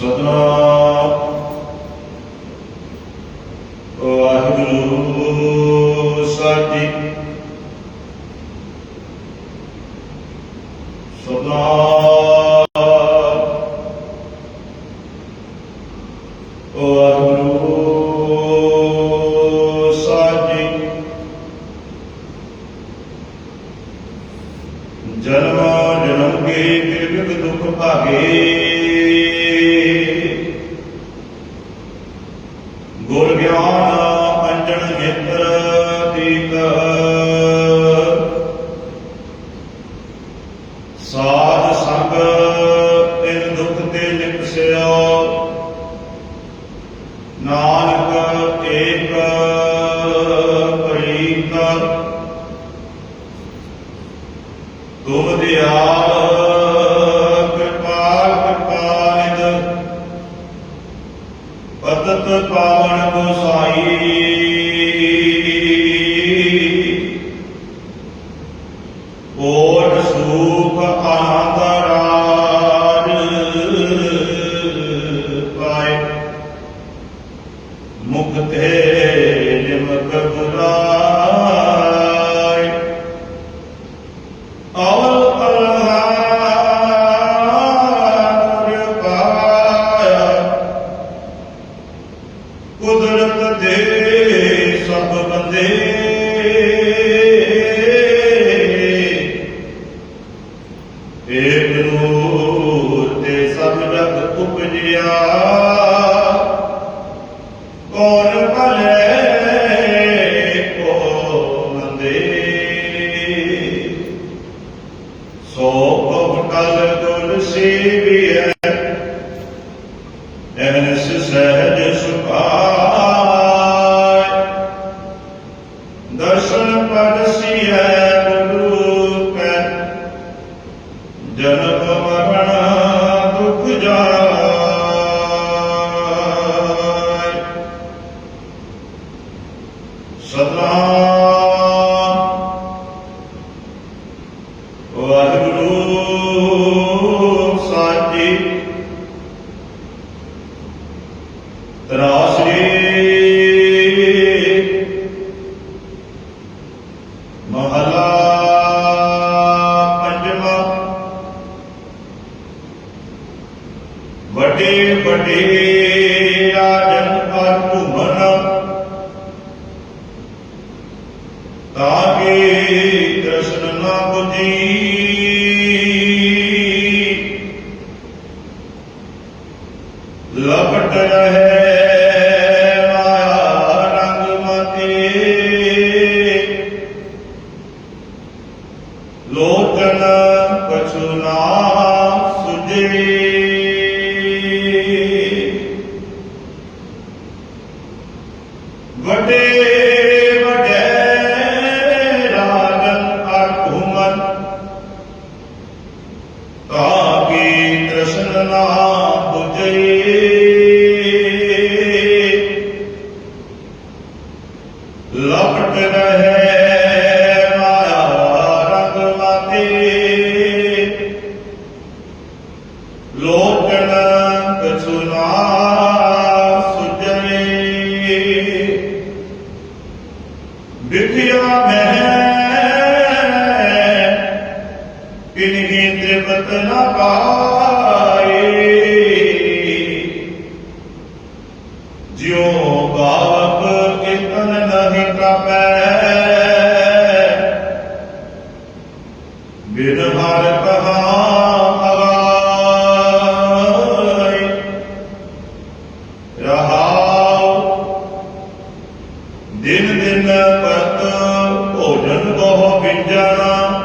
Сада. ਸਾਧ ਸੰਗ राश्री તાકી કૃષ્ણના ભુજય ਭੋਜਨ ਬਹੁ ਵਿਚਾਰਾ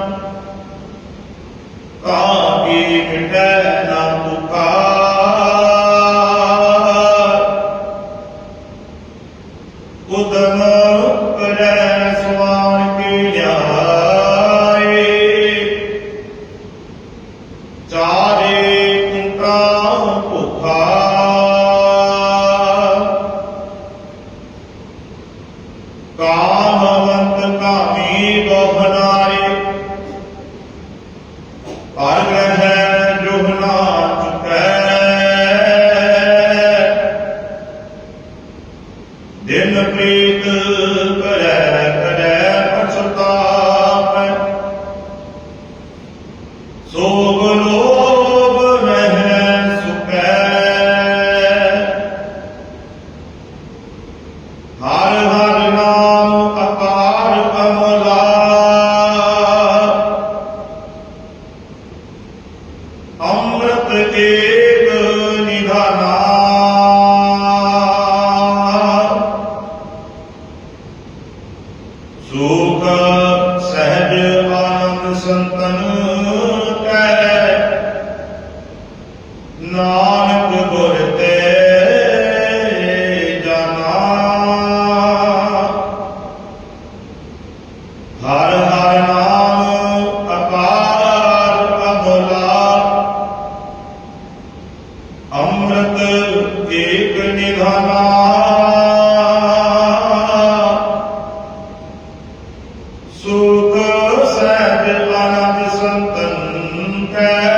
ਸੰਤਨ ਕੈ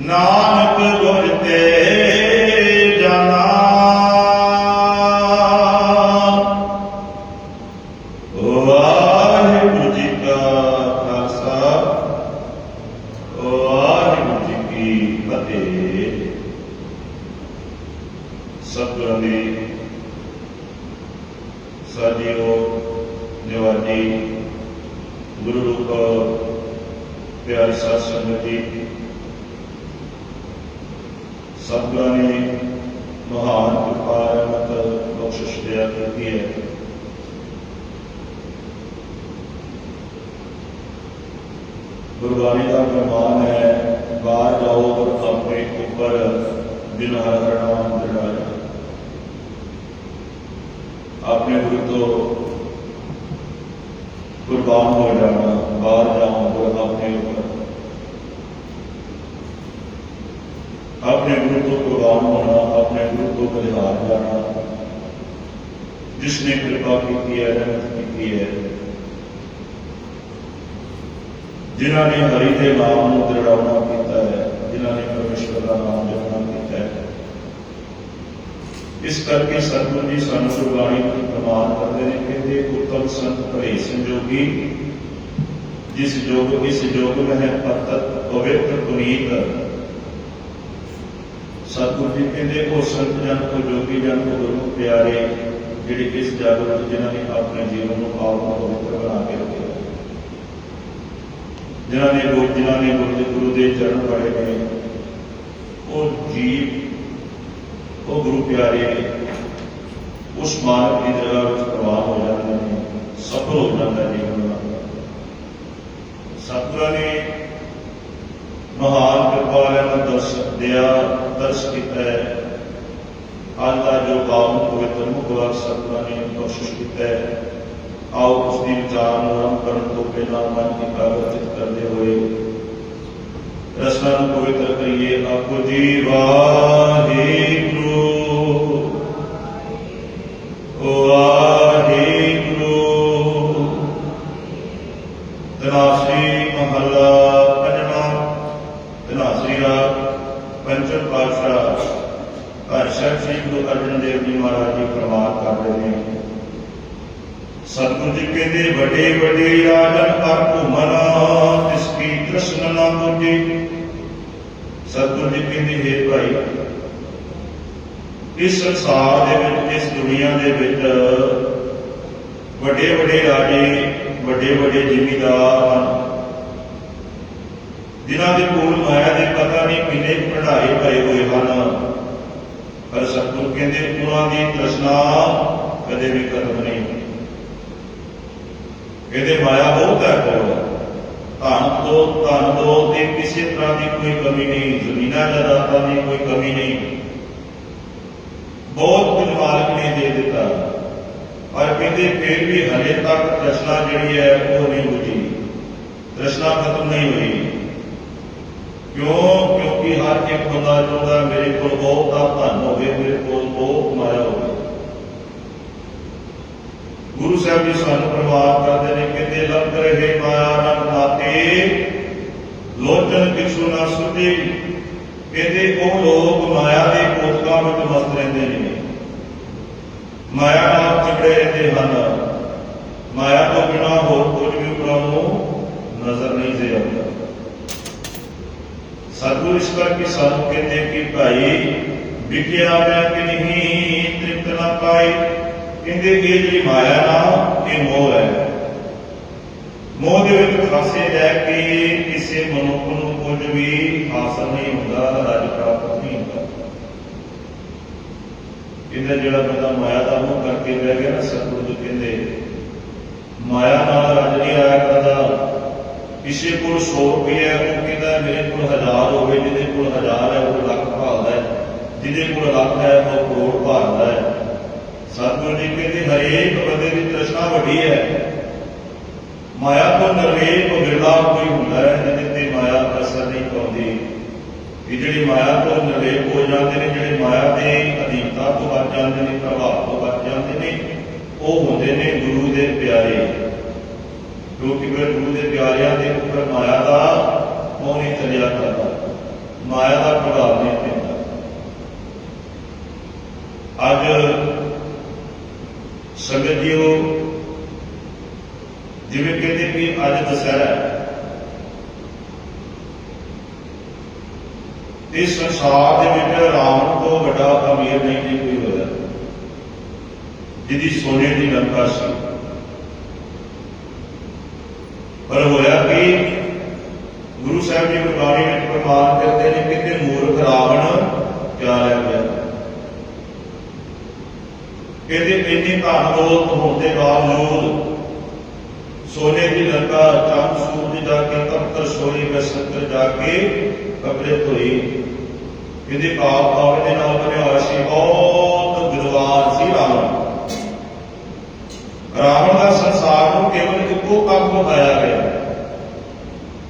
ਨਾਨਕ ਗੁਰ ਤੇ ਜਾਣਾ ਵਾਹਿਗੁਰੂ ਜੀ ਕਾ ਖਾਲਸਾ ਵਾਹਿਗੁਰੂ ਜੀ ਕੀ ਫਤਿਹ ਸਤਿਗੁਰਾਂ ਦੀ ਸਾਜੀਓ ਨਿਵਾਜੀ ਗੁਰੂ ਰੂਪ ਪਿਆਰੀ ਸਾਧ ਸੰਗਤ ਜੀ ਸਤਿਗੁਰਾਂ ਨੇ ਮਹਾਨ ਕਿਰਪਾ ਰਹਿਮਤ ਬਖਸ਼ਿਸ਼ ਦਿਆ ਕੀਤੀ ਹੈ ਗੁਰਬਾਣੀ ਦਾ ਪ੍ਰਮਾਨ ਹੈ ਬਾਹਰ ਜਾਓ ਔਰ ਆਪਣੇ ਉੱਪਰ ਦਿਨ ਹਰ ਹਰ ਨਾਮ ਦਿੜਾਇਆ ਆਪਣੇ ਗੁਰੂ ਤੋਂ ਕੁਰਬਾਨ ਹੋ ਜਾਣਾ ਬਾਹਰ ਜਾਓ ਔਰ ਆਪਣੇ ਉੱਪਰ ਆਪਣੇ ਗੁਰੂ ਤੋਂ ਕੁਰਬਾਨ ਹੋਣਾ ਆਪਣੇ ਗੁਰੂ ਤੋਂ ਬਲਿਹਾਰ ਜਾਣਾ ਜਿਸ ਨੇ ਕਿਰਪਾ ਕੀਤੀ ਹੈ ਰਹਿਮਤ ਕੀਤੀ ਹੈ ਜਿਨ੍ਹਾਂ ਨੇ ਹਰੀ ਦੇ ਨਾਮ ਨੂੰ ਦ੍ਰਿੜਾਉਣਾ ਕੀਤਾ ਹੈ ਜਿਨ੍ਹਾਂ ਨੇ ਪਰਮੇਸ਼ਵਰ ਦਾ ਨਾਮ ਜਪਣਾ ਕੀਤਾ ਹੈ ਇਸ ਕਰਕੇ ਸਤਿਗੁਰੂ ਜੀ ਸਾਨੂੰ ਗੁਰਬਾਣੀ ਦੀ ਪ੍ਰਮਾਣ ਕਰਦੇ ਨੇ, ਕਹਿੰਦੇ ਉਤਮ ਸੰਤ ਭਰੇ ਸੰਜੋਗੀ, ਜਿਸ ਜੋਗ, ਇਸ ਜੋਗ ਮਹਿ ਪਤਤ ਪਵਿੱਤਰ ਪੁਨੀਤ। ਸਤਿਗੁਰੂ ਜੀ ਕਹਿੰਦੇ, ਉਹ ਸੰਤ ਜਨ ਕੋ ਜੋਗੀ, ਜਨ ਕੋ ਗੁਰੂ ਪਿਆਰੇ, ਜਿਹੜੇ ਇਸ ਜਗ ਵਿੱਚ ਜਿਨ੍ਹਾਂ ਨੇ ਆਪਣੇ ਜੀਵਨ ਨੂੰ ਆਪ ਨੂੰ ਪਵਿੱਤਰ ਬਣਾ ਕੇ ਰੱਖਿਆ। ਜਿਨ੍ਹਾਂ ਨੇ ਗੁਰੂ ਜਿਨ੍ਹਾਂ ਨੇ ਗੁਰੂ ਦੇ ਗੁਰੂ ਦੇ ਚਰਨ ਪੜੇ ਨੇ, ਉਹ ਜੀਵ ਉਹ ਗੁਰੂ ਪਿਆਰੇ, ਉਸ ਮਾਰਗ ਦੀ ਜਗ੍ਹਾ ਵਿੱਚ ਪ੍ਰਵਾਹ ਹੋ ਜਾਂਦੇ ਨੇ ਸਫਲ ਹੋ ਜਾਂਦਾ ਹੈ ਜੀਵਨ ਦਾ ਸਤਿਗੁਰਾਂ ਨੇ ਮਹਾਨ ਕਿਰਪਾ ਰਹਿਮਤ ਦਰਸ, ਦਿਆ, ਦਰਸ ਕੀਤਾ ਹੈ। ਅੱਜ ਦਾ ਜੋ ਬਾਵਨ ਪਵਿੱਤਰ ਮੁਖ ਵਾਕ ਸਤਿਗੁਰਾਂ ਨੇ ਕੋਸ਼ਿਸ਼ ਕੀਤਾ ਹੈ। ਆਓ ਉਸ ਦੀ ਵਿਚਾਰ ਨੂੰ ਆਰੰਭ ਕਰਨ ਤੋਂ ਪਹਿਲਾਂ ਮਨ ਦੀ ਕਾਗਜ਼ਿਤ ਕਰਦੇ ਹੋਏ ਰਸਨਾ ਨੂੰ ਪਵਿੱਤਰ ਕਰੀਏ। ਆਪੋ ਜੀ, ਵਾਹਿਗੁਰੂ। ਤਨਾਸਰੀ ਮਹੱਲਾ ਪੰਜਵਾਂ ਤਨਾਸਰੀ ਰਾਗ ਪੰਚਮ ਪਾਤਸ਼ਾਹ ਹਰ ਸ੍ਰੀ ਗੁਰੂ ਅਰਜਨ ਦੇਵ ਜੀ ਮਹਾਰਾਜ ਜੀ ਪ੍ਰਮਾਣ ਕਰਦੇ ਨੇ। ਸਤਿਗੁਰੂ ਜੀ ਕਹਿੰਦੇ ਵੱਡੇ ਵੱਡੇ ਰਾਜਨ ਪਰ ਘੁਮਨਾ ਤਿਸ ਕੀ ਤ੍ਰਿਸ਼ਨਾ ਨਾ ਬੁਝੀ ਸਤਿਗੁਰੂ ਜੀ ਕਹਿੰਦੇ, ਹੈ ਭਾਈ, ਇਸ ਸੰਸਾਰ ਦੇ ਵਿੱਚ, ਇਸ ਦੁਨੀਆ ਦੇ ਵਿੱਚ ਵੱਡੇ ਵੱਡੇ ਰਾਜੇ ਵੱਡੇ ਵੱਡੇ ਜ਼ਿਮੀਦਾਰ ਹਨ। ਜਿਨ੍ਹਾਂ ਦੇ ਕੋਲ ਮਾਇਆ ਦੇ ਪਤਾ ਨਹੀਂ ਕਿੰਨੇ ਕਢਾਏ ਪਏ ਹੋਏ ਹਨ। ਪਰ ਸਤਿਗੁਰ ਕਹਿੰਦੇ, ਉਹਨਾਂ ਦੀ ਤ੍ਰਿਸ਼ਨਾ ਕਦੇ ਵੀ ਖਤਮ ਨਹੀਂ ਹੁੰਦੀ। ਕਹਿੰਦੇ ਮਾਇਆ ਬਹੁਤ ਹੈ ਕੋਲ। ਧਨ ਦੋ ਧਨ ਦੋ ਤੇ ਕਿਸੇ ਤਰ੍ਹਾਂ ਦੀ ਕੋਈ ਕਮੀ ਨਹੀਂ ਜ਼ਮੀਨਾਂ ਜਾਇਦਾਦਾਂ ਦੀ ਕੋਈ ਕਮੀ ਨਹੀਂ ਬਹੁਤ ਕੁਝ ਮਾਲਕ ਨੇ ਦੇ ਦਿੱਤਾ ਪਰ ਕਹਿੰਦੇ ਫਿਰ ਵੀ ਹਲੇ ਤੱਕ ਤ੍ਰਿਸ਼ਨਾ ਜਿਹੜੀ ਹੈ ਉਹ ਨਹੀਂ ਬੁਝੀ ਤ੍ਰਿਸ਼ਨਾ ਖਤਮ ਨਹੀਂ ਹੋਈ ਕਿਉਂ ਕਿਉਂਕਿ ਹਰ ਇੱਕ ਬੰਦਾ ਚਾਹੁੰਦਾ ਮੇਰੇ ਕੋਲ ਬਹੁਤ ਦਾ ਧਨ ਹੋਵੇ ਮੇਰੇ ਕੋਲ ਬਹੁਤ ਮਾਇਆ ਹੋਵੇ ਗੁਰੂ ਸਾਹਿਬ ਜੀ ਸਾਨੂੰ ਪ੍ਰਵਾਨ ਕਰਦੇ ਨੇ ਕਹਿੰਦੇ ਲੱਗ ਰਹੇ ਮਾਇਆ ਰੰਗ ਲੋਚਨ ਕਿਛੂ ਨਾ ਸੁਧੀ ਕਹਿੰਦੇ ਉਹ ਲੋਕ ਮਾਇਆ ਦੇ ਕੋਤਕਾਂ ਵਿੱਚ ਮਸਤ ਰਹਿੰਦੇ ਨੇ। ਮਾਇਆ ਨਾਲ ਚਿਪੜੇ ਰਹਿੰਦੇ ਹਨ। ਮਾਇਆ ਤੋਂ ਬਿਨਾ ਹੋਰ ਕੁਝ ਵੀ ਉਹਨਾਂ ਨੂੰ ਨਜ਼ਰ ਨਹੀਂ ਦੇ ਆਉਂਦਾ। ਸਤਿਗੁਰ ਇਸ ਕਰਕੇ ਸਾਨੂੰ ਕਹਿੰਦੇ ਕਿ ਭਾਈ ਵਿਗਿਆ ਮੈਂ ਕਿ ਨਹੀਂ, ਤ੍ਰਿਪਤ ਨਾ ਪਾਈ ਕਹਿੰਦੇ ਇਹ ਜਿਹੜੀ ਮਾਇਆ ਨਾ, ਇਹ ਮੋਹ ਹੈ। ਮੋਹ ਦੇ ਵਿੱਚ ਫਸੇ ਰਹਿ ਕੇ ਕਿਸੇ ਮਨੁੱਖ ਨੂੰ ਕੁਝ ਵੀ ਹਾਸਲ ਨਹੀਂ ਹੁੰਦਾ, ਰੱਜ ਪ੍ਰਾਪਤ ਨਹੀਂ ਹੁੰਦਾ। ਇਹਦਾ ਜਿਹੜਾ ਬੰਦਾ ਮਾਇਆ ਦਾ ਮੋਹ ਕਰਕੇ ਬਹਿ ਗਿਆ ਨਾ, ਸਤਿਗੁਰੂ ਜੀ ਕਹਿੰਦੇ, ਮਾਇਆ ਨਾਲ ਰੱਜ ਨਹੀਂ ਆਇਆ ਕਰਦਾ। ਕਿਸੇ ਕੋਲ 100 ਰੁਪਏ ਹੈ ਉਹ ਕਹਿੰਦਾ, ਮੇਰੇ ਕੋਲ ਹਜ਼ਾਰ ਹੋਵੇ, ਜਿਹਦੇ ਕੋਲ ਹਜ਼ਾਰ ਹੈ, ਉਹ ਲੱਖ ਭਾਲਦਾ ਹੈ। ਜਿਹਦੇ ਕੋਲ ਲੱਖ ਹੈ, ਉਹ ਕਰੋੜ ਭਾਲਦਾ ਹੈ। ਸਤਿਗੁਰੂ ਜੀ ਕਹਿੰਦੇ, ਹਰੇਕ ਬੰਦੇ ਦੀ ਤ੍ਰਿਸ਼ਨਾ ਵੱਡੀ ਹੈ। ਮਾਇਆ ਤੋਂ ਨਿਰਲੇਪ ਵਿਰਲਾ ਕੋਈ ਹੁੰਦਾ ਹੈ ਜਿਹਦੇ ਤੇ ਮਾਇਆ ਅਸਰ ਨਹੀਂ ਪਾਉਂਦੀ। ਇਹ ਜਿਹੜੀ ਮਾਇਆ ਤੋਂ ਨਿਰਲੇਪ ਹੋ ਜਾਂਦੇ ਨੇ, ਜਿਹੜੇ ਮਾਇਆ ਦੇ ਅਧੀਨਤਾ ਤੋਂ ਬਚ ਜਾਂਦੇ ਨੇ, ਪ੍ਰਭਾਵ ਤੋਂ ਬਚ ਜਾਂਦੇ ਨੇ, ਉਹ ਹੁੰਦੇ ਨੇ ਗੁਰੂ ਦੇ ਪਿਆਰੇ। ਕਿਉਂਕਿ ਗੁਰੂ ਦੇ ਪਿਆਰਿਆਂ ਦੇ ਉੱਪਰ ਮਾਇਆ ਦਾ ਮੋਹ ਨਹੀਂ ਚੱਲਿਆ ਕਰਦਾ। ਮਾਇਆ ਦਾ ਪ੍ਰਭਾਵ ਨਹੀਂ ਪੈਂਦਾ। ਅੱਜ ਸੰਗਤ ਜੀਓ ਜਿਵੇਂ ਕਹਿੰਦੇ ਕਿ ਅੱਜ ਦਸਹਿਰਾ ਇਸ ਸੰਸਾਰ ਦੇ ਵਿੱਚ ਰਾਮ ਤੋਂ ਵੱਡਾ ਅਮੀਰ ਨਹੀਂ ਜੀ ਕੋਈ ਹੋਇਆ। ਜਿਹਦੀ ਸੋਨੇ ਦੀ ਲੰਕਾ ਸੀ। ਪਰ ਹੋਇਆ ਕਿ? ਗੁਰੂ ਸਾਹਿਬ ਜੀ ਗੁਰਬਾਣੀ ਵਿੱਚ ਪ੍ਰਮਾਣ ਕਰਦੇ ਨੇ ਕਿ ਮੂਰਖ ਰਾਵਣ ਕਿਆ ਲੈ ਗਿਆ। ਕਹਿੰਦੇ ਇੰਨੇ ਧਨ ਹੋਣ ਦੇ ਬਾਵਜੂਦ ਸੋਨੇ ਦੀ ਲੰਕਾ, ਚੰਦ ਸੂਰਜ ਜਾ ਕੇ ਤਪਤਰ ਸੋਈ ਬਸੰਤਰ ਜਾ ਕੇ ਕਬਰੇ ਇਹਦੇ ਪਾਪ ਪਾਵੇ ਦੇ ਨਾਲ ਬਣਿਆ ਹੋਇਆ ਸੀ ਬਹੁਤ ਵਿਦਵਾਨ ਸੀ ਰਾਵਣ। ਰਾਵਣ ਦਾ ਸੰਸਾਰ ਨੂੰ ਕੇਵਲ ਇੱਕੋ ਕੰਮ ਬਤਾਇਆ ਗਿਆ।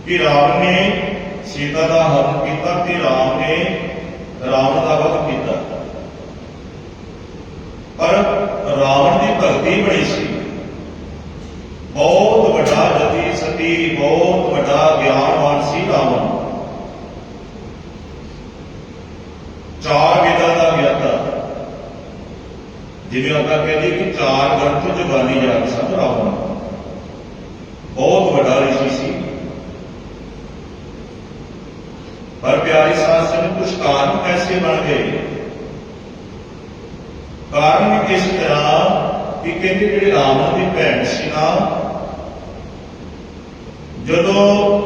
ਕਿ ਰਾਵਣ ਨੇ ਸੀਤਾ ਦਾ ਹਰਨ ਕੀਤਾ ਤੇ ਰਾਮ ਨੇ ਰਾਵਣ ਦਾ ਵਧ ਕੀਤਾ। ਪਰ ਰਾਵਣ ਦੀ ਭਗਤੀ ਬੜੀ ਸੀ। ਬਹੁਤ ਵੱਡਾ ਜਤੀ ਸਤੀ, ਬਹੁਤ ਵੱਡਾ ਗਿਆਨਵਾਨ ਸੀ ਰਾਵਣ। ਚਾਰ ਵੇਦਾਂ ਦਾ ਗਿਆਤਾ। ਜਿਵੇਂ ਆਪਾਂ ਕਹਿੰਦੇ ਕਿ ਚਾਰ ਗ੍ਰੰਥ ਜੁਗਾਨੀ ਜਾਣ ਸਭ ਰਾਵਣ। ਬਹੁਤ ਵੱਡਾ ਰਿਸ਼ੀ ਸੀ। ਪਰ ਪਿਆਰੀ ਸਾਧ ਸੰਗਤ ਕੁਝ ਕਾਰਨ ਐਸੇ ਬਣ ਗਏ। ਕਾਰਨ ਇਸ ਤਰ੍ਹਾਂ? ਕਿ ਕਹਿੰਦੇ ਜਿਹੜੇ ਰਾਵਣ ਦੀ ਭੈਣ ਸੀ ਨਾ ਜਦੋਂ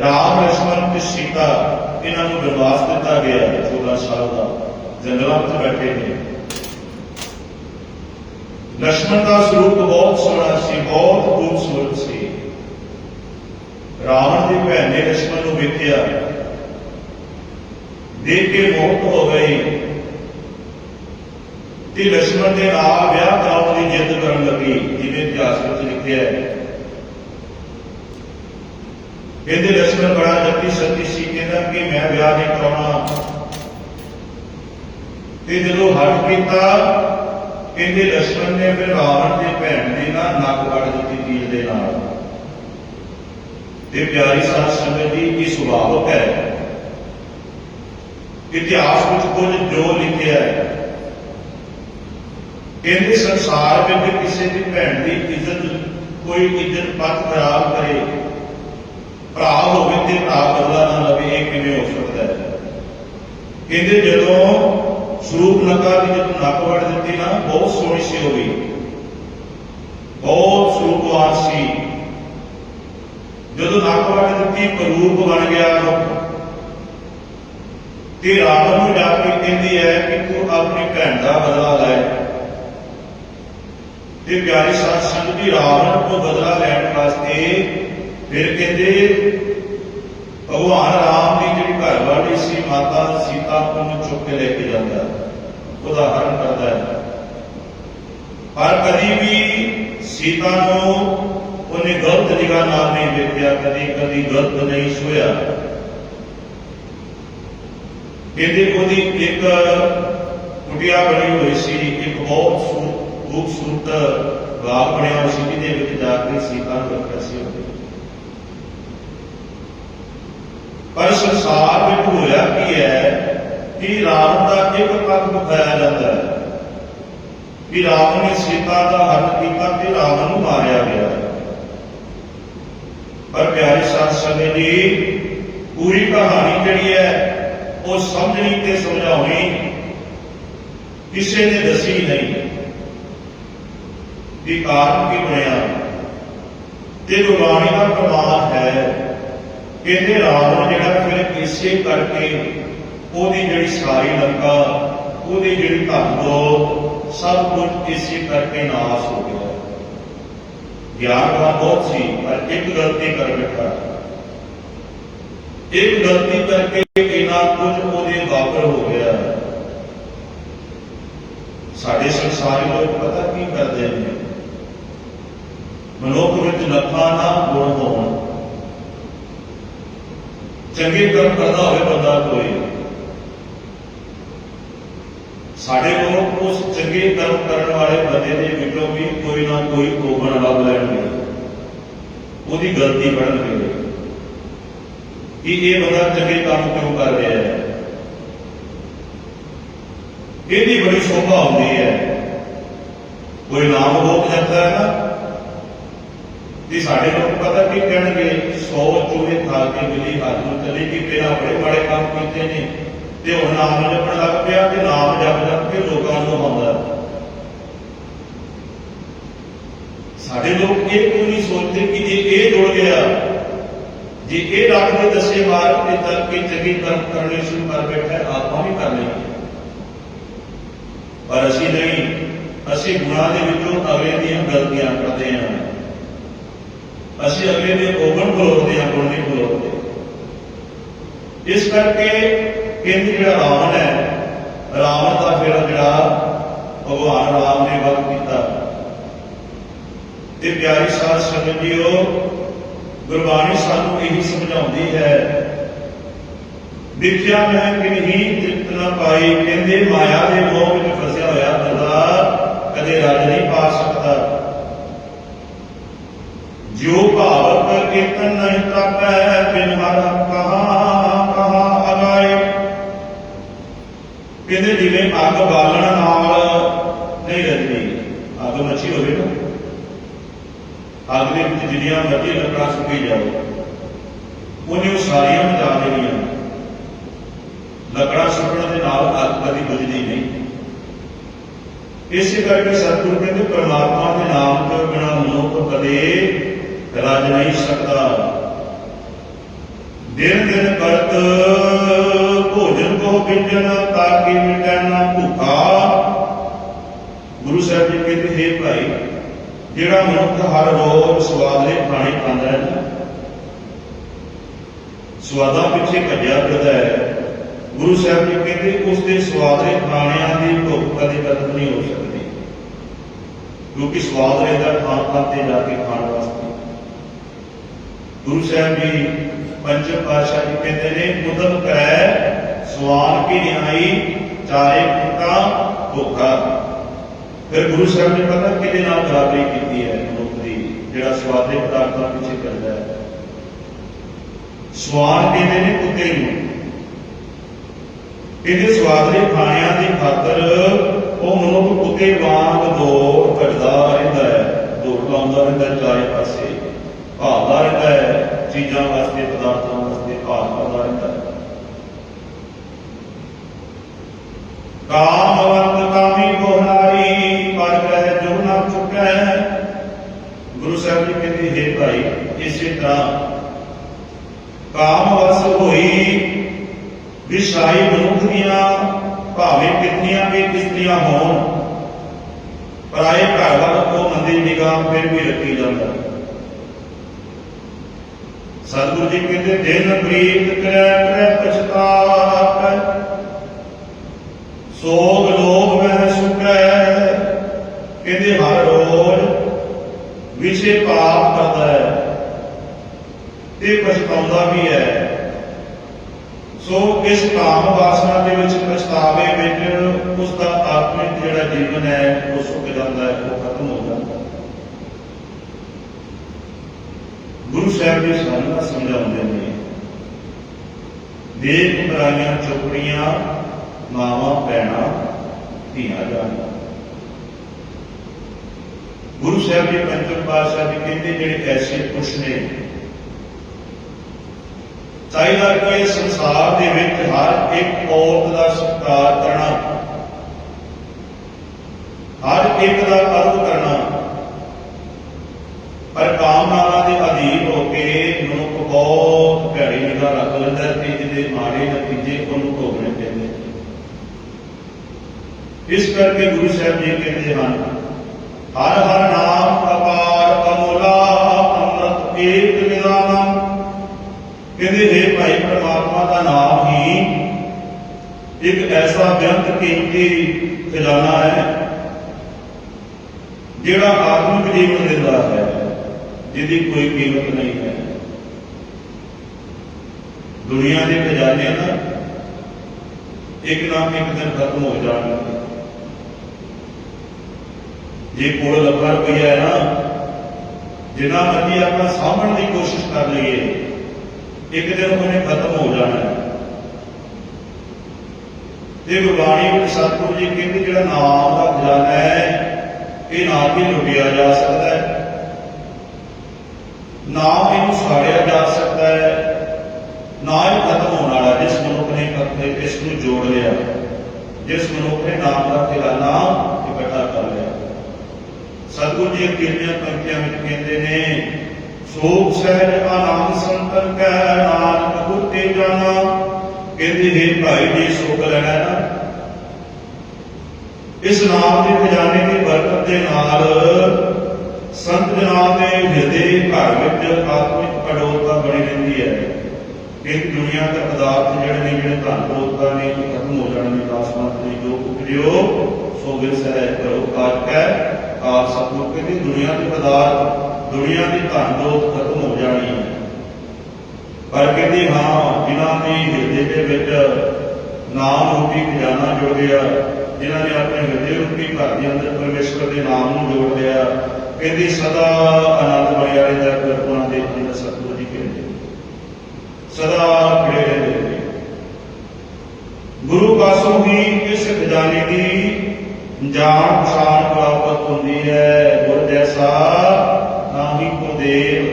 ਰਾਮ ਲక్ష్మణ ਤੇ ਸੀਤਾ ਇਹਨਾਂ ਨੂੰ ਬਰਵਾਸ ਦਿੱਤਾ ਗਿਆ 14 ਸਾਲ ਦਾ, ਜੰਗਲਾਂ ਵਿੱਚ ਬੈਠੇ ਨੇ। ਲక్ష్మణ ਦਾ ਸਰੂਪ ਬਹੁਤ ਸੋਹਣਾ ਸੀ, ਬਹੁਤ ਖੂਬਸੂਰਤ ਸੀ। ਰਾਵਣ ਦੀ ਭੈਣ ਨੇ ਲక్ష్మణ ਨੂੰ ਵੇਖਿਆ। ਦੇਖ ਕੇ ਮੋਹਤ ਹੋ ਗਈ। ਤੇ ਲక్ష్మణ ਦੇ ਨਾਲ ਵਿਆਹ ਕਰਾਉਣ ਦੀ ਜਿੱਦ ਕਰਨ ਲੱਗੀ, ਜਿਵੇਂ ਇਤਿਹਾਸ ਵਿੱਚ ਲਿਖਿਆ ਹੈ। ਇਹਦੇ ਰਸਮ ਬੜਾ ਜੱਤੀ ਸੱਤੀ ਸੀ, ਕਹਿੰਦਾ ਕਿ ਮੈਂ ਵਿਆਹ ਨਹੀਂ ਕਰਾਉਣਾ। ਤੇ ਜਦੋਂ ਹੱਟ ਕੀਤਾ ਇਹਦੇ ਰਸਮ ਨੇ ਫਿਰ ਰਾਵਣ ਦੇ ਭੈਣ ਦੇ ਨਾਲ ਨੱਕ ਕੱਟ ਦਿੱਤੀ ਤੀਰ ਦੇ ਨਾਲ। ਤੇ ਪਿਆਰੀ ਸਾਧ ਸੰਗਤ ਜੀ ਇਹ ਸੁਭਾਵਕ ਹੈ? ਇਤਿਹਾਸ ਵਿੱਚ ਕੁਝ ਜੋ ਲਿਖਿਆ ਹੈ। ਇਹਦੇ ਸੰਸਾਰ ਵਿੱਚ ਕਿਸੇ ਦੀ ਭੈਣ ਦੀ ਇੱਜ਼ਤ ਕੋਈ ਇੱਜ਼ਤ ਪੱਤ ਖਰਾਬ ਕਰੇ। ਭਰਾ ਹੋਵੇ ਤੇ ਭਰਾ ਬਦਲਾ ਨਾ ਲਵੇ ਇਹ ਕਿਵੇਂ ਹੋ ਸਕਦਾ ਹੈ? ਕਹਿੰਦੇ ਜਦੋਂ ਸਰੂਪ ਲੰਕਾ ਦੀ ਜਦੋਂ ਨੱਕ ਵੜ ਦਿੱਤੀ ਨਾ, ਬਹੁਤ ਸੋਹਣੀ ਸੀ ਹੋ ਗਈ ਬਹੁਤ ਸਰੂਪਵਾਨ ਸੀ। ਜਦੋਂ ਨੱਕ ਵੜ ਦਿੱਤੀ, ਕਰੂਪ ਬਣ ਗਿਆ ਤੇ ਰਾਵਣ ਨੂੰ ਜਾ ਕੇ ਕਹਿੰਦੀ ਹੈ ਕਿ ਤੂੰ ਆਪਣੀ ਭੈਣ ਦਾ ਬਦਲਾ ਲੈ। ਤੇ ਪਿਆਰੀ ਸਾਧ ਸੰਗਤ ਜੀ, ਰਾਵਣ ਤੋਂ ਬਦਲਾ ਲੈਣ ਵਾਸਤੇ ਫਿਰ ਕਹਿੰਦੇ, ਭਗਵਾਨ ਰਾਮ ਦੀ ਜਿਹੜੀ ਘਰ ਵਾਲੀ ਸੀ, ਮਾਤਾ ਸੀਤਾ ਨੂੰ ਚੁੱਕ ਕੇ ਲੈ ਕੇ ਜਾਂਦਾ ਉਹਦਾ ਕਰਦਾ ਹੈ। ਪਰ ਕਦੀ ਵੀ ਸੀਤਾ ਨੂੰ ਉਹਨੇ ਗਲਤ ਨਿਗਾਹ ਨਾਲ ਨਹੀਂ ਵੇਖਿਆ, ਕਦੀ ਕਦੀ ਗਲਤ ਨਹੀਂ ਸੋਇਆ ਇਹਦੇ ਉਹਦੀ ਇੱਕ ਕੁਟਿਆ ਬਣੀ ਹੋਈ ਸੀ, ਇੱਕ ਬਹੁਤ ਖੂਬਸੂਰਤ ਬਾਗ ਬਣਿਆ ਹੋਇਆ ਸੀ, ਜਿਹਦੇ ਵਿੱਚ ਜਾ ਕੇ ਸੀਤਾ ਨੂੰ ਰੱਖਿਆ ਸੀ ਉਹਨੇ ਪਰ ਸੰਸਾਰ ਵਿੱਚ ਹੋਇਆ ਕੀ ਹੈ? ਕਿ ਰਾਵਣ ਦਾ ਇੱਕ ਪੱਖ ਵਿਖਾਇਆ ਜਾਂਦਾ ਹੈ। ਕਿ ਰਾਵਣ ਨੇ ਸੀਤਾ ਦਾ ਹਰਨ ਕੀਤਾ ਤੇ ਰਾਵਣ ਨੂੰ ਮਾਰਿਆ ਗਿਆ। ਪਰ ਪਿਆਰੇ ਸਾਧ ਸੰਗਤ ਜੀ, ਪੂਰੀ ਕਹਾਣੀ ਜਿਹੜੀ ਹੈ, ਉਹ ਸਮਝਣੀ ਤੇ ਸਮਝਾਉਣੀ ਕਿਸੇ ਨੇ ਦੱਸੀ ਨਹੀਂ। ਕਿ ਕਾਰਨ ਕੀ ਬਣਿਆ? ਤੇ ਗੁਰਬਾਣੀ ਦਾ ਪ੍ਰਮਾਣ ਹੈ। ਕਿ ਇਹ ਰਾਵਣ ਜਿਹੜਾ ਫਿਰ ਇਸੇ ਕਰਕੇ ਉਹਦੀ ਜਿਹੜੀ ਸਾਰੀ ਲੰਕਾ, ਉਹਦੀ ਜਿਹੜੀ ਧਨ ਦੋ ਸਭ ਕੁਝ ਇਸੇ ਕਰਕੇ ਨਾਸ ਹੋ ਗਿਆ। ਗਿਆਨ ਦਾ ਬਹੁਤ ਸੀ, ਪਰ ਇੱਕ ਗਲਤੀ ਕਰ ਬੈਠਾ। ਇੱਕ ਗਲਤੀ ਕਰਕੇ ਇਹਨਾਂ ਕੁਝ ਉਹਦੇ ਵਾਪਰ ਹੋ ਗਿਆ। ਸਾਡੇ ਸੰਸਾਰੀ ਲੋਕ ਪਤਾ ਕੀ ਕਰਦੇ ਨੇ? ਮਨੁੱਖ ਵਿੱਚ ਲੱਖਾਂ ਨਾ ਗੁਣ ਹੋਣ। ਚੰਗੇ ਕਰਮ ਕਰਦਾ ਹੋਵੇ ਬੰਦਾ ਕੋਈ। ਸਾਡੇ ਲੋਕ ਉਸ ਚੰਗੇ ਕਰਮ ਕਰਨ ਵਾਲੇ ਬੰਦੇ ਦੇ ਵਿੱਚੋਂ ਵੀ ਕੋਈ ਨਾ ਕੋਈ ਕੋਗਣ ਲੱਭ ਲੈਣਗੇ ਉਹਦੀ ਗਲਤੀ ਫੜਨਗੇ ਕਿ ਇਹ ਬੰਦਾ ਚੰਗੇ ਕੰਮ ਕਿਉਂ ਕਰ ਰਿਹਾ ਹੈ? ਇਹਦੀ ਬੜੀ ਸ਼ੋਭਾ ਹੁੰਦੀ ਹੈ। ਕੋਈ ਨਾਮ ਲੋਕ ਜਾਂਦਾ ਹੈ ਨਾ? ਜੀ, ਸਾਡੇ ਲੋਕ ਪਤਾ ਕੀ ਕਹਿਣਗੇ? 100 ਚੋਹੇ ਖਾ ਕੇ ਮਿਲੀ ਹੱਥ ਨੂੰ ਚਲੇ ਕਿ ਪਹਿਲਾਂ ਬੜੇ ਮਾੜੇ ਕੰਮ ਕੀਤੇ ਨੇ। ਤੇ ਉਹ ਨਾਮ ਜਪਣ ਲੱਗ ਪਿਆ ਤੇ ਨਾਮ ਜਪ ਜਪ ਕੇ ਲੋਕਾਂ ਨੂੰ ਆਉਂਦਾ। ਸਾਡੇ ਲੋਕ ਇਹ ਕਿਉਂ ਨਹੀਂ ਸੋਚਦੇ ਕਿ ਜੇ ਇਹ ਜੁੜ ਗਿਆ, ਜੇ ਇਹ ਰੱਬ ਦੇ ਦੱਸੇ ਮਾਰਗ ਤੇ ਚੱਲ ਕੇ ਚੰਗੇ ਕਰਮ ਕਰਨੇ ਸ਼ੁਰੂ ਕਰ ਬੈਠਾ ਆਪਾਂ ਵੀ ਕਰ ਲਈਏ। ਪਰ ਅਸੀਂ ਨਹੀਂ, ਅਸੀਂ ਗੁਨਾਹ ਦੇ ਵਿੱਚੋਂ ਅਗਲੇ ਦੀਆਂ ਗਲਤੀਆਂ ਕਰਦੇ ਹਾਂ। ਅਸੀਂ ਅਗਲੇ ਦੇ ਔਗਣ ਖਲੋਤੇ ਹਾਂ ਗੁਣ ਨਹੀਂ ਖਲੋਤੇ ਇਸ ਕਰਕੇ ਕਹਿੰਦੇ ਜਿਹੜਾ ਰਾਵਣ ਹੈ, ਰਾਵਣ ਦਾ ਫਿਰ ਜਿਹੜਾ ਭਗਵਾਨ ਰਾਮ ਨੇ ਵਧ ਕੀਤਾ। ਤੇ ਪਿਆਰੀ ਸਾਧ ਸੰਗਤ ਜੀਓ, ਗੁਰਬਾਣੀ ਸਾਨੂੰ ਇਹੀ ਸਮਝਾਉਂਦੀ ਹੈ, ਦੇਖਿਆ ਮੈਂ ਕਿ ਨਹੀਂ ਤ੍ਰਿਪਤ ਨਾ ਪਾਈ ਕਹਿੰਦੇ ਮਾਇਆ ਦੇ ਮੋਹ ਵਿੱਚ ਫਸਿਆ ਹੋਇਆ ਬੰਦਾ ਕਦੇ ਰੱਜ ਨਹੀਂ ਪਾ ਸਕਦਾ। ਜੋ ਭਾਵਕ ਕੀਰਤਨ ਨਹੀਂ ਤਪੈ ਬਿਨ ਹਰ ਕਹਾ ਕਹਾ ਅਗਾਏ ਕਹਿੰਦੇ ਜਿਵੇਂ ਅੱਗ ਬਾਲਣ ਨਾਲ ਨਹੀਂ ਰਹਿੰਦੀ। ਅੱਗ ਮੱਛੀ ਹੋਵੇ ਨਾ। ਅੱਗ ਦੇ ਵਿੱਚ ਜਿੰਨੀਆਂ ਮਰਜ਼ੀ ਲੱਕੜਾਂ ਸੁੱਕੀ ਜਾਓ ਉਹਨੇ ਉਹ ਸਾਰੀਆਂ ਮਜਾ ਦੇਣੀਆਂ। ਲੱਕੜਾਂ ਸੁੱਕਣ ਦੇ ਨਾਲ ਅੱਗ ਕਦੀ ਬੁਝਦੀ ਨਹੀਂ। ਇਸੇ ਕਰਕੇ ਸਤਿਗੁਰੂ ਕਹਿੰਦੇ ਪਰਮਾਤਮਾ ਦੇ ਨਾਮ ਤੋਂ ਬਿਨਾਂ ਮਨੁੱਖ ਕਦੇ ਰਜ ਨਹੀਂ ਸਕਦਾ। ਦਿਨ ਦਿਨ ਕਰਤ ਭੋਜਨ ਕੋ ਵਿੰਜਨ ਤਾਂ ਕਿ ਮਿਟੈ ਨਾ ਭੁੱਖਾ। ਗੁਰੂ ਸਾਹਿਬ ਜੀ ਕਹਿੰਦੇ, ਹੈ ਭਾਈ, ਜਿਹੜਾ ਮਨੁੱਖ ਹਰ ਰੋਜ਼ ਸਵਾਦਲੇ ਖਾਣੇ ਖਾਂਦਾ ਹੈ ਨਾ, ਸਵਾਦਾਂ ਪਿੱਛੇ ਭੱਜਿਆ ਫਿਰਦਾ ਹੈ। ਗੁਰੂ ਸਾਹਿਬ ਜੀ ਕਹਿੰਦੇ, ਉਸ ਦੇ ਸਵਾਦਲੇ ਖਾਣਿਆਂ ਦੀ ਭੁੱਖ ਕਦੇ ਖਤਮ ਨਹੀਂ ਹੋ ਸਕਦੀ। ਕਿਉਂਕਿ ਸਵਾਦ ਰਹਿੰਦਾ ਖਾਣ ਖਾਣ ਤੇ ਜਾ ਕੇ ਖਾਣ ਵਾਸਤੇ। ਗੁਰੂ ਸਾਹਿਬ ਜੀ ਪੰਜ ਪਾਤਸ਼ਾਹ ਜੀ ਕਹਿੰਦੇ ਨੇ, ਉਦਮ ਕਰੈ ਸਵਾਲ ਕੀ ਨਿਹਾਈ, ਚਾਰੇ ਕੁੱਤਾ ਭੁੱਖਾ ਫਿਰ ਗੁਰੂ ਸਾਹਿਬ ਨੇ ਪਤਾ ਕਿਹਦੇ ਨਾਲ ਬਰਾਬਰੀ ਕੀਤੀ ਹੈ, ਮਨੁੱਖ ਦੀ, ਜਿਹੜਾ ਸਵਾਦੇ ਪਦਾਰਥਾਂ ਪਿੱਛੇ ਕਰਦਾ ਹੈ। ਸਵਾਲ ਕਹਿੰਦੇ ਨੇ ਕੁੱਤੇ ਨੂੰ। ਇਹਦੇ ਸਵਾਦਲੇ ਖਾਣਿਆਂ ਦੀ ਖਾਤਰ ਉਹ ਮਨੁੱਖ ਕੁੱਤੇ ਵਾਂਗ ਦੌੜ ਭੱਜਦਾ ਰਹਿੰਦਾ ਹੈ, ਦੌੜ ਲਾਉਂਦਾ ਰਹਿੰਦਾ ਚਾਰੇ ਪਾਸੇ। ਚੀਜ਼ਾਂ ਵਾਸਤੇ, ਪਦਾਰਥਾਂ ਵਾਸਤੇ ਭਾਲ ਕਰਦਾ ਰਹਿੰਦਾ ਹੈ ਕਾਮਵੰਤ ਕਾਮੀ ਕੋਹਨਾਰੀ ਪਰ ਗ੍ਰਹਿ ਜੋ ਨਾ ਚੁੱਕੈ ਗੁਰੂ ਸਾਹਿਬ ਜੀ ਕਹਿੰਦੇ, ਹੈ ਭਾਈ, ਇਸੇ ਤਰ੍ਹਾਂ ਕਾਮ ਵਸ ਹੋਈ, ਵਿਸ਼ਾਈ ਮਨੁੱਖ ਦੀਆਂ, ਭਾਵੇਂ ਕਿਤਨੀਆਂ ਵੀ ਇਸਤਰੀਆਂ ਹੋਣ ਪਰਾਏ ਘਰ ਵੱਲ ਉਹ ਮੰਦੀ ਨਿਗਾਹ ਫਿਰ ਵੀ ਰੱਖੀ ਜਾਂਦਾ ਹੈ। ਸਤਿਗੁਰੂ ਜੀ ਕਹਿੰਦੇ, ਦਿਨ ਪ੍ਰੀਤ ਕਰੈ ਕਰੈ ਪਛਤਾਪੈ। ਸੋਗ ਲੋਭ ਮਹਿ ਸੁਖੈ। ਕਹਿੰਦੇ, ਹਰ ਰੋਜ਼ ਵਿਸ਼ੇ ਪਾਪ ਕਰਦਾ ਹੈ। ਤੇ ਪਛਤਾਉਂਦਾ ਵੀ ਹੈ। ਸੋ ਇਸ ਕਾਮ ਵਾਸਨਾ ਦੇ ਵਿੱਚ ਪਛਤਾਵੇ ਵਿੱਚ, ਉਸ ਦਾ ਆਤਮਿਕ ਜਿਹੜਾ ਜੀਵਨ ਹੈ, ਉਹ ਸੁੱਕ ਜਾਂਦਾ ਹੈ, ਉਹ ਖਤਮ ਹੋ ਜਾਂਦਾ ਹੈ। ਗੁਰੂ ਸਾਹਿਬ ਜੀ ਸਾਨੂੰ ਸਮਝਾਉਂਦੇ ਨੇ, ਦੇਖ ਪਰਾਈਆਂ ਚੋਪੜੀਆਂ ਮਾਵਾਂ ਪੈਣਾ ਧੀਆਂ ਜਾਣ ਗੁਰੂ ਸਾਹਿਬ ਜੀ ਪੰਜਮ ਪਾਤਸ਼ਾਹ ਜੀ ਕਹਿੰਦੇ ਜਿਹੜੇ ਐਸੇ ਪੁਰਸ਼ ਨੇ ਚਾਹੀਦਾ ਕਿ ਸੰਸਾਰ ਦੇ ਵਿੱਚ ਹਰ ਇੱਕ ਔਰਤ ਦਾ ਸਤਿਕਾਰ ਕਰਨਾ, ਹਰ ਇੱਕ ਦਾ ਅਰਥ ਕਰਨਾ, ਪਰ ਕਾਮਨਾ ਹੈ ਮਾੜੇ ਨਤੀਜੇ ਉਹਨੂੰ ਭੋਗਣੇ ਪੈਂਦੇ ਇਸ ਕਰਕੇ ਗੁਰੂ ਸਾਹਿਬ ਜੀ ਕਹਿੰਦੇ ਹਨ, ਹਰ ਹਰ ਨਾਮ ਅਪਾਰ ਅਮੋਲਾ ਅੰਮ੍ਰਿਤ ਏਕ ਨਿਦਾਨਮ ਕਹਿੰਦੇ, ਹੈ ਭਾਈ ਪ੍ਰਮਾਤਮਾ ਦਾ ਨਾਮ ਹੀ ਇੱਕ ਐਸਾ ਬੇਅੰਤ ਕੀਮਤੀ ਖਜ਼ਾਨਾ ਹੈ, ਜਿਹੜਾ ਆਤਮਿਕ ਜੀਵਨ ਦਿੰਦਾ ਹੈ, ਜਿਹਦੀ ਕੋਈ ਕੀਮਤ ਨਹੀਂ ਹੈ। ਦੁਨੀਆ ਦੇ ਖਜ਼ਾਨੇ ਨਾ, ਇੱਕ ਨਾ ਇੱਕ ਦਿਨ ਖਤਮ ਹੋ ਜਾਣਗੇ। ਜੇ ਕੋਲ ਲੱਖਾਂ ਰੁਪਈਆ ਹੈ ਨਾ, ਜਿੰਨਾ ਮਰਜ਼ੀ ਆਪਾਂ ਸਾਂਭਣ ਦੀ ਕੋਸ਼ਿਸ਼ ਕਰ ਲਈਏ, ਇੱਕ ਦਿਨ ਉਹਨੇ ਖਤਮ ਹੋ ਜਾਣਾ। ਤੇ ਗੁਰਬਾਣੀ ਵਿੱਚ ਸਤਿਗੁਰੂ ਜੀ ਕਹਿੰਦੇ ਜਿਹੜਾ ਨਾਮ ਦਾ ਖਜ਼ਾਨਾ ਹੈ, ਇਹ ਨਾ ਹੀ ਲੁੱਟਿਆ ਜਾ ਸਕਦਾ ਹੈ। ਨਾ ਇਹਨੂੰ ਸਾੜਿਆ ਜਾ ਸਕਦਾ ਹੈ। ਨਾ ਇਹ ਖਤਮ ਹੋਣ ਵਾਲਾ ਜਿਸ ਮਨੁੱਖ ਨੇ ਕਰਕੇ ਇਸ ਨੂੰ ਜੋੜ ਲਿਆ, ਜਿਸ ਮਨੁੱਖ ਨੇ ਨਾਮ ਦਾ ਖਜ਼ਾਨਾ ਇਕੱਠਾ ਕਰ ਲਿਆ। ਸਤਿਗੁਰੂ ਜੀ ਕਿਰਨੀਆਂ ਪੰਕਤੀਆਂ ਵਿੱਚ ਕਹਿੰਦੇ ਨੇ ਸੋਖ ਸਹਿਜ ਆਨੰਦ ਸੰਤਨ ਕੈ ਨਾਨਕ ਗੁਰਤੇ ਜਾਣਾ। ਕਹਿੰਦੇ, ਹੈ ਭਾਈ ਜੀ ਸੁਖ ਲੈਣਾ ਨਾ। ਇਸ ਨਾਮ ਦੇ ਖਜ਼ਾਨੇ ਦੀ ਬਰਕਤ ਦੇ ਨਾਲ ਸੰਤ ਜਨਾਂ ਦੇ ਹਿਰਦੇ ਘਰ ਵਿੱਚ ਆਤਮਿਕ ਅਡੋਲਤਾ ਬਣੀ ਰਹਿੰਦੀ ਹੈ। ਕਿ ਦੁਨੀਆ ਦੇ ਪਦਾਰਥ ਜਿਹੜੇ ਨੇ, ਜਿਹੜੇ ਧਨ ਦੌਲਤਾਂ ਨੇ ਇਹ ਖਤਮ ਹੋ ਜਾਣਗੇ ਦਾਸਮਤ ਨੇ ਜੋ ਉਪਜਿਓ ਸੋ ਵਿਰ ਸਹਿ ਕਰੋ ਕਾਜ ਕੈ ਸਤਿਗੁਰ ਕਹਿੰਦੇ ਦੁਨੀਆ ਦੇ ਪਦਾਰਥ, ਦੁਨੀਆ ਦੀ ਧਨ ਦੌਲਤ ਖਤਮ ਹੋ ਜਾਣੀ ਹੈ। ਪਰ ਕਹਿੰਦੇ, ਹਾਂ, ਜਿਨ੍ਹਾਂ ਦੇ ਹਿਰਦੇ ਦੇ ਵਿੱਚ ਨਾਮ ਰੂਪੀ ਖਜ਼ਾਨਾ ਜੁੜ ਗਿਆ ਜਿਨ੍ਹਾਂ ਨੇ ਆਪਣੇ ਹਿਰਦੇ ਰੂਪੀ ਘਰ ਦੇ ਅੰਦਰ ਪਰਮੇਸ਼ਵਰ ਦੇ ਨਾਮ ਨੂੰ ਜੋੜ ਲਿਆ, ਕਹਿੰਦੀ, ਸਦਾ ਆਨੰਦ ਬਣਿਆ ਰਹਿੰਦਾ ਗੁਰਪੁਰਾਂ ਦੇ ਅੰਦਰ ਸਤਿਗੁਰੂ ਸਦਾ ਖੜੇ ਰਹਿੰਦੇ ਨੇ ਗੁਰੂ ਪਾਸੋਂ ਹੀ ਇਸ ਖਜ਼ਾਨੇ ਦੀ ਜਾਣ ਪਛਾਣ ਪ੍ਰਾਪਤ ਹੁੰਦੀ ਹੈ। ਗੁਰ ਜੈਸਾ ਨਾਹੀ ਕੋ ਦੇਵ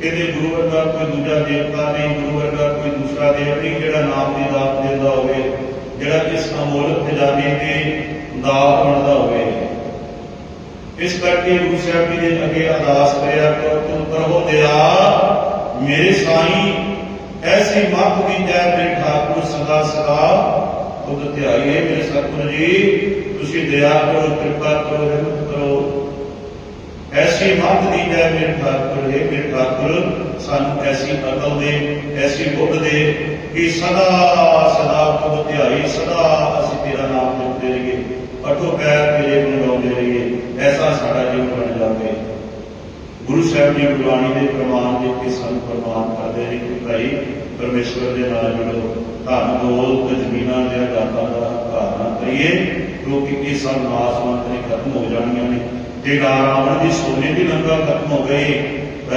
ਕਹਿੰਦੇ ਗੁਰੂ ਵਰਗਾ ਕੋਈ ਦੂਜਾ ਦੇਵਤਾ ਨਹੀਂ, ਗੁਰੂ ਵਰਗਾ ਕੋਈ ਦੂਸਰਾ ਦੇਵ ਨਹੀਂ, ਜਿਹੜਾ ਨਾਮ ਦੀ ਦਾਤ ਦਿੰਦਾ ਹੋਵੇ, ਜਿਹੜਾ ਇਸ ਅਮੋਲਕ ਖਜ਼ਾਨੇ ਦੀ ਦਾਤ ਬਣਦਾ ਹੋਵੇ। ਇਸ ਕਰਕੇ ਗੁਰੂ ਸਾਹਿਬ ਜੀ ਦੇ ਅੱਗੇ ਅਰਦਾਸ ਕਰਿਆ ਕਰੋ, ਤੁਮ ਕਰੋ ਦਿਆ ਮੇਰੇ ਸਾਈਂ ਐਸੀ ਮੱਤ ਦੀ ਜੈ ਮੇਰੇ ਠਾਕੁਰ ਸਦਾ ਸਦਾ ਤੁਧ ਧਿਆਈਏ, ਮੇਰੇ ਸਤਿਗੁਰੂ ਜੀ, ਤੁਸੀਂ ਦਇਆ ਕਰੋ, ਕਿਰਪਾ ਕਰੋ, ਰਹਿਮਤ ਕਰੋ। ਐਸੀ ਮੱਤ ਦੀ ਜੈ ਮੇਰੇ ਠਾਕੁਰ, ਹੈ ਮੇਰੇ ਠਾਕੁਰ, ਸਾਨੂੰ ਐਸੀ ਅਕਲ ਦੇ, ਐਸੀ ਬੁੱਧ ਦੇ ਕਿ ਸਦਾ ਸਦਾ ਤੁਧ ਧਿਆਈ, ਸਦਾ ਅਸੀਂ ਤੇਰਾ ਨਾਮ ਜਪਦੇ ਰਹੀਏ। ਅਠੋ ਪੈਰ ਤੇਰੇ ਗੁਣ ਰਹੀਏ। ਐਸਾ ਸਾਡਾ ਜੀਵਨ ਬਣ ਜਾਵੇ। ਗੁਰੂ ਸਾਹਿਬ ਦੀ ਗੁਰਬਾਣੀ ਦੇ ਪ੍ਰਮਾਣ ਦੇ ਕੇ ਸਾਨੂੰ ਪ੍ਰਮਾਣ ਕਰਦੇ ਨੇ ਕਿ ਭਾਈ ਪਰਮੇਸ਼ਵਰ ਦੇ ਨਾਲ ਜੁੜੋ, ਧਨ ਦੌਲਤ ਜ਼ਮੀਨਾਂ ਦੇ ਦਾਤਾਂ ਦਾ ਹੰਕਾਰ ਕਰੀਏ ਕਿਉਂਕਿ ਇਹ ਸਭ ਨਾਸ ਮੰਤਰੀ ਖਤਮ ਹੋ ਜਾਣੀਆਂ ਨੇ। ਜੇ ਰਾਵਣ ਦੀ ਸੋਨੇ ਦੀ ਲੰਕਾ ਖਤਮ ਹੋ ਗਈ।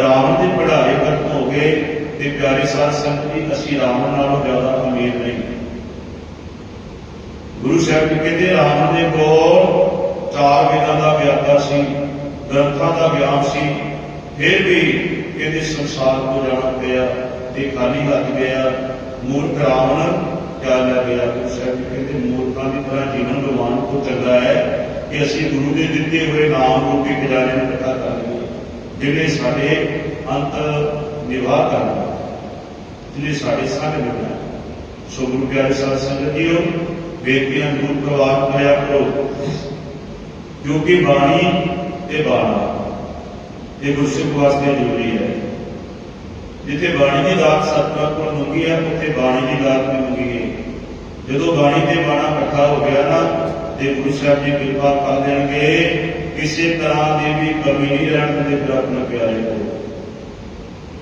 ਰਾਵਣ ਦੇ ਪੜਾਏ ਖਤਮ ਹੋ ਗਏ ਤੇ ਪਿਆਰੇ ਸਾਧ ਸੰਗਤ ਜੀ, ਅਸੀਂ ਰਾਵਣ ਨਾਲੋਂ ਜ਼ਿਆਦਾ ਅਮੀਰ ਨਹੀਂ। ਗੁਰੂ ਸਾਹਿਬ ਜੀ ਕਹਿੰਦੇ, ਰਾਵਣ ਦੇ ਕੋਲ ਚਾਰ ਵੇਦਾਂ ਦਾ ਵਿਆਪਾ ਸੀ, ਗ੍ਰੰਥਾਂ ਦਾ ਗਿਆਨ ਸੀ। ਫਿਰ ਵੀ ਇਹਦੇ ਸੰਸਾਰ ਤੋਂ ਜਾਣਾ ਪਿਆ ਤੇ ਖਾਲੀ ਹੱਥ ਗਿਆ ਮੂਰਖ ਰਾਵਣ ਕਿਆ ਲੈ ਗਿਆ ਗੁਰੂ ਸਾਹਿਬ ਕਹਿੰਦੇ ਮੂਰਖਾਂ ਦੀ ਤਰ੍ਹਾਂ ਜੀਵਨ ਗਵਾਉਣ ਤੋਂ ਚੰਗਾ ਹੈ ਕਿ ਅਸੀਂ ਗੁਰੂ ਦੇ ਦਿੱਤੇ ਹੋਏ ਨਾਮ ਰੂਪੀ ਖਜ਼ਾਨੇ ਨੂੰ ਇਕੱਠਾ ਕਰ ਲਈਏ ਜਿਹੜੇ ਸਾਡੇ ਅੰਤ ਨਿਵਾਹ ਕਰਨ ਜਿਹੜੇ ਸਾਡੇ ਸੰਗ ਨਿਭਾਉਣ ਸੋ ਗੁਰੂ ਪਿਆਰੇ ਸਾਧ ਸੰਗਤ ਜੀਓ ਬੇਟੀਆਂ ਦੂਰ ਪ੍ਰਵਾਨ ਕਰਿਆ ਕਰੋ, ਕਿਉਂਕਿ ਬਾਣੀ ਤੇ ਬਾਣਾ। ਇਹ ਗੁਰਸਿੱਖ ਵਾਸਤੇ ਜ਼ਰੂਰੀ ਹੈ। ਜਿੱਥੇ ਬਾਣੀ ਦੀ ਦਾਤ ਸਤਿਗੁਰਾਂ ਕੋਲ ਮੰਗੀ ਹੈ, ਉੱਥੇ ਬਾਣੀ ਦੀ ਦਾਤ ਵੀ ਮੰਗੀ ਹੈ। ਜਦੋਂ ਬਾਣੀ ਤੇ ਬਾਣਾ ਇਕੱਠਾ ਹੋ ਗਿਆ ਨਾ, ਤੇ ਗੁਰੂ ਸਾਹਿਬ ਜੀ ਕਿਰਪਾ ਕਰ ਦੇਣਗੇ ਕਿਸੇ ਤਰ੍ਹਾਂ ਦੀ ਵੀ ਕਮੀ ਨਹੀਂ ਰਹਿਣ ਦੇ ਫਿਰ ਪਿਆਰੇ ਕੋਲ।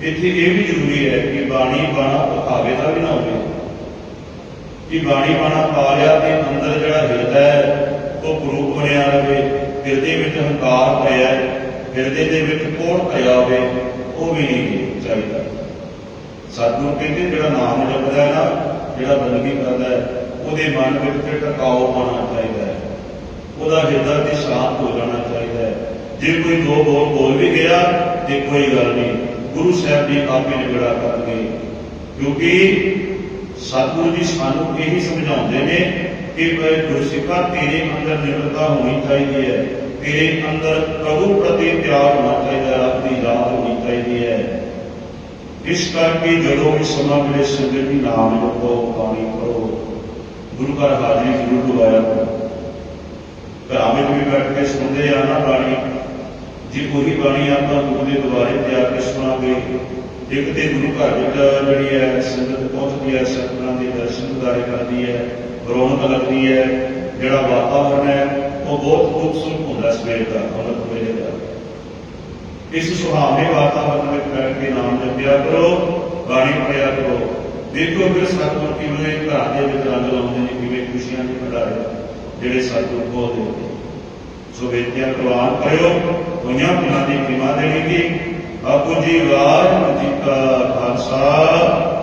ਇੱਥੇ ਇਹ ਵੀ ਜ਼ਰੂਰੀ ਹੈ ਕਿ ਬਾਣੀ ਬਾਣਾ ਪਖਾਵੇ ਦਾ ਵੀ ਨਾ ਹੋਵੇ। ਕਿ ਬਾਣੀ ਬਾਣਾ ਪਾ ਲਿਆ ਤੇ ਅੰਦਰ ਜਿਹੜਾ ਹਿਰਦਾ ਹੈ, ਉਹ ਗਰੂਪ ਬਣਿਆ ਰਹੇ, ਹਿਰਦੇ ਵਿੱਚ ਹੰਕਾਰ ਪਿਆ ਹੈ। ਹਿਰਦੇ ਦੇ ਵਿੱਚ ਕੋੜ ਪਿਆ ਹੋਵੇ, ਉਹ ਵੀ ਨਹੀਂ ਚਾਹੀਦਾ। ਸਤਿਗੁਰੂ ਕਹਿੰਦੇ ਜਿਹੜਾ ਨਾਮ ਜਪਦਾ ਹੈ ਨਾ, ਜਿਹੜਾ ਬੰਦਗੀ ਕਰਦਾ ਹੈ, ਉਹਦੇ ਮਨ ਵਿੱਚ ਟਿਕਾਓ ਹੋਣਾ ਚਾਹੀਦਾ ਹੈ। ਉਹਦਾ ਹਿਰਦਾ ਤੇ ਸ਼ਾਂਤ ਹੋ ਜਾਣਾ ਚਾਹੀਦਾ ਹੈ। ਜੇ ਕੋਈ ਦੋ ਬੋਲ ਬੋਲ ਵੀ ਗਿਆ, ਤੇ ਕੋਈ ਗੱਲ ਨਹੀਂ। ਗੁਰੂ ਸਾਹਿਬ ਜੀ ਆਪੇ ਨਿਗੜਾ ਕਰਨਗੇ। ਕਿਉਂਕਿ ਸਤਿਗੁਰੂ ਜੀ ਸਾਨੂੰ ਇਹੀ ਸਮਝਾਉਂਦੇ ਨੇ ਕਿ ਭਾਈ ਗੁਰਸਿੱਖਾ ਤੇਰੇ ਅੰਦਰ ਨਿਰਭਰਤਾ ਹੋਣੀ ਚਾਹੀਦੀ ਹੈ। ਤੇਰੇ ਅੰਦਰ ਪ੍ਰਭੂ ਪ੍ਰਤੀ ਪਿਆਰ ਹੋਣਾ ਚਾਹੀਦਾ ਹੈ ਰੱਬ ਦੀ ਯਾਦ ਹੋਣੀ ਚਾਹੀਦੀ ਹੈ। ਇਸ ਕਰਕੇ ਜਦੋਂ ਵੀ ਸਮਾਂ ਮਿਲੇ ਸੰਗਤ ਦੀ ਨਾਮ ਜਪੋ ਬਾਣੀ ਪੜੋ ਗੁਰੂ ਘਰ ਹਾਜ਼ਰੀ ਜ਼ਰੂਰ ਲਵਾਇਆ ਕਰੋ। ਘਰਾਂ ਵਿੱਚ ਵੀ ਬੈਠ ਕੇ ਸੁਣਦੇ ਆ ਨਾ ਬਾਣੀ। ਜੇ ਕੋਈ ਬਾਣੀ ਆਪਾਂ ਗੁਰੂ ਦੇ ਦੁਆਰੇ ਤੇ ਆ ਕੇ ਸੁਣਾਂਗੇ, ਇੱਕ ਤੇ ਗੁਰੂ ਘਰ ਵਿੱਚ ਜਿਹੜੀ ਹੈ, ਸੰਗਤ ਪਹੁੰਚਦੀ ਹੈ, ਸੰਗਤਾਂ ਦੇ ਦਰਸ਼ਨ ਦਿਦਾਰੇ ਕਰਦੀ ਹੈ, ਰੌਣਕ ਲੱਗਦੀ ਹੈ, ਜਿਹੜਾ ਵਾਤਾਵਰਣ ਹੈ ਉਹ ਬਹੁਤ ਖੂਬਸੂਰਤ ਹੁੰਦਾ ਸਵੇਰ ਦਾ ਅੰਮ੍ਰਿਤ ਵੇਲੇ ਦਾ। ਇਸ ਸੁਹਾਵਣੇ ਵਾਤਾਵਰਣ ਵਿੱਚ ਬੈਠ ਕੇ ਨਾਮ ਜਪਿਆ ਕਰੋ, ਬਾਣੀ ਪੜਿਆ ਕਰੋ। ਦੇਖੋ ਫਿਰ ਸਤਿਗੁਰ ਕਿਵੇਂ ਘਰ ਦੇ ਵਿੱਚ ਰੰਗ ਲਾਉਂਦੇ ਨੇ, ਕਿਵੇਂ ਖੁਸ਼ੀਆਂ ਦੇ ਭੰਡਾਰੇ ਜਿਹੜੇ ਸਤਿਗੁਰ ਬੋਲਦੇ ਨੇ। ਸੋ ਬੇਟਿਆਂ ਪ੍ਰਵਾਨ ਕਰਿਓ ਹੋਈਆਂ ਪਿੰਡਾਂ ਦੀ ਖਿਮਾ ਦੇਣੀ ਦੀ ਆਪੋ ਜੀ, ਵਾਹਿਗੁਰੂ ਜੀ ਕਾ ਖਾਲਸਾ।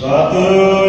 Satan.